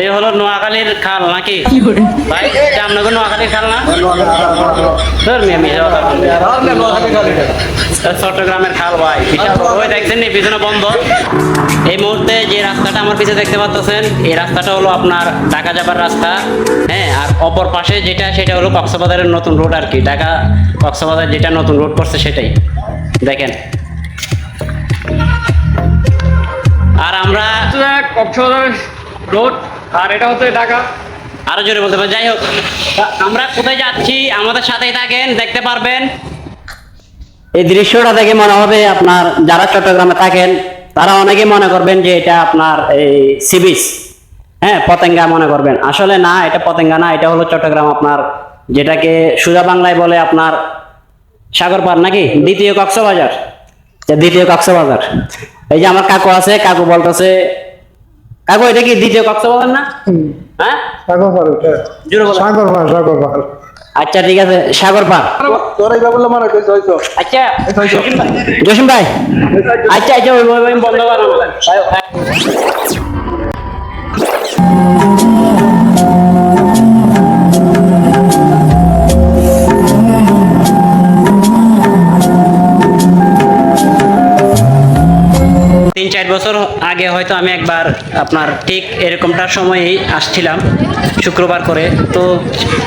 এই হলো নোয়াখালীর খাল নাকি? ভাই আপনাকে নোয়াখালীর খাল না? চট্টগ্রামের খাল, ভাই। বিশাল দেখছেন এই পিছনে বন্ধ। এই মুহূর্তে যে রাস্তাটা আমার পিছনে দেখতে পাচ্ছেন, এই রাস্তাটা হলো আপনার ঢাকা যাবার রাস্তা। হ্যাঁ আর অপর পাশে যেটা, সেটা হলো কক্সবাজারের নতুন রোড আর কি। ঢাকা, কক্সবাজার যেটা নতুন রোড করছে সেটাই। দেখেন। আর আমরা কক্সবাজার রোড আর এটা হচ্ছে ঢাকা। আরও জোরে বলতে পারি যাই হোক। আমরা কোথায় যাচ্ছি? আমাদের সাথেই থাকেন দেখতে পারবেন। এই দৃশ্যটা দেখে মনে হবে আপনার যারা চট্টগ্রামে থাকেন তারা অনেকে মনে করবেন যে এটা আপনার এই সিবিস হ্যাঁ পতেঙ্গা মনে করবেন। আসলে না এটা পতেঙ্গা না এটা হলো চট্টগ্রাম আপনার যেটাকে সোজা বাংলায় বলে আপনার সাগর পার নাকি? দ্বিতীয় কক্সবাজার। দ্বিতীয় কক্সবাজার। এই যে আমার কাকু আছে কাকু বলতেছে কাকু এটা কি দ্বিতীয় কক্সবাজার না? হ্যাঁ? সাগর পার ওটা। জোরে বলো। সাগর পার সাগর পার। আচ্ছা ঠিক আছে সাগর পার। তোর এইভাবে বললে মানে কইছ হয়তো। আচ্ছা জসিম ভাই। আচ্ছা আচ্ছা ওই বন্ধ করো। চার বছর আগে হয়তো আমি একবার আপনার ঠিক এরকমটার সময়েই আসছিলাম, শুক্রবার করে। তো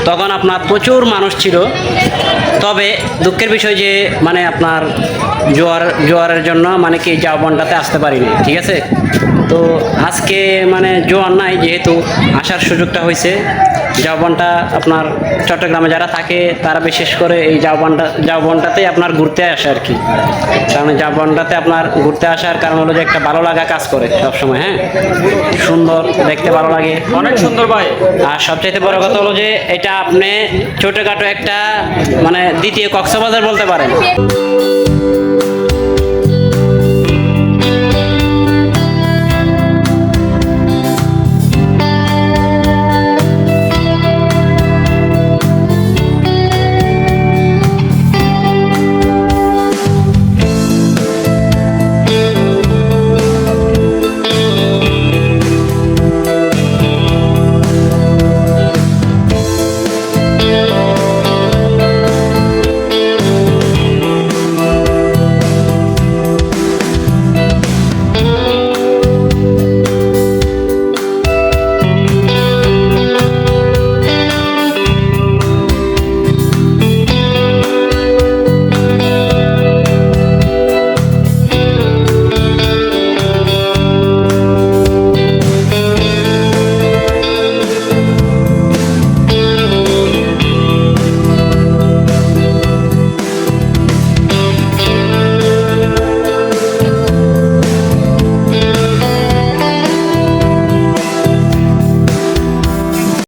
তখন আপনার প্রচুর মানুষ ছিল। তবে দুঃখের বিষয় যে মানে আপনার জোয়ার, জোয়ারের জন্য মানে কি জাওবনটাতে আসতে পারিনি, ঠিক আছে? তো আজকে মানে জোয়ার নাই, যেহেতু আসার সুযোগটা হয়েছে। জাওবনটা আপনার চট্টগ্রামে যারা থাকে তারা বিশেষ করে এই জাওবনটা জাওবনটাতেই আপনার ঘুরতে আসে আর কি। কারণ জাওবনটাতে আপনার ঘুরতে আসার কারণ হলো যে একটা ভালো লাগা কাজ করে সব সময় হ্যাঁ? সুন্দর দেখতে ভালো লাগে। অনেক সুন্দর ভাই। আর সবচাইতে বড় কথা হলো যে এটা আপনি ছোটখাটো একটা মানে দ্বিতীয় কক্সবাজার বলতে পারেন।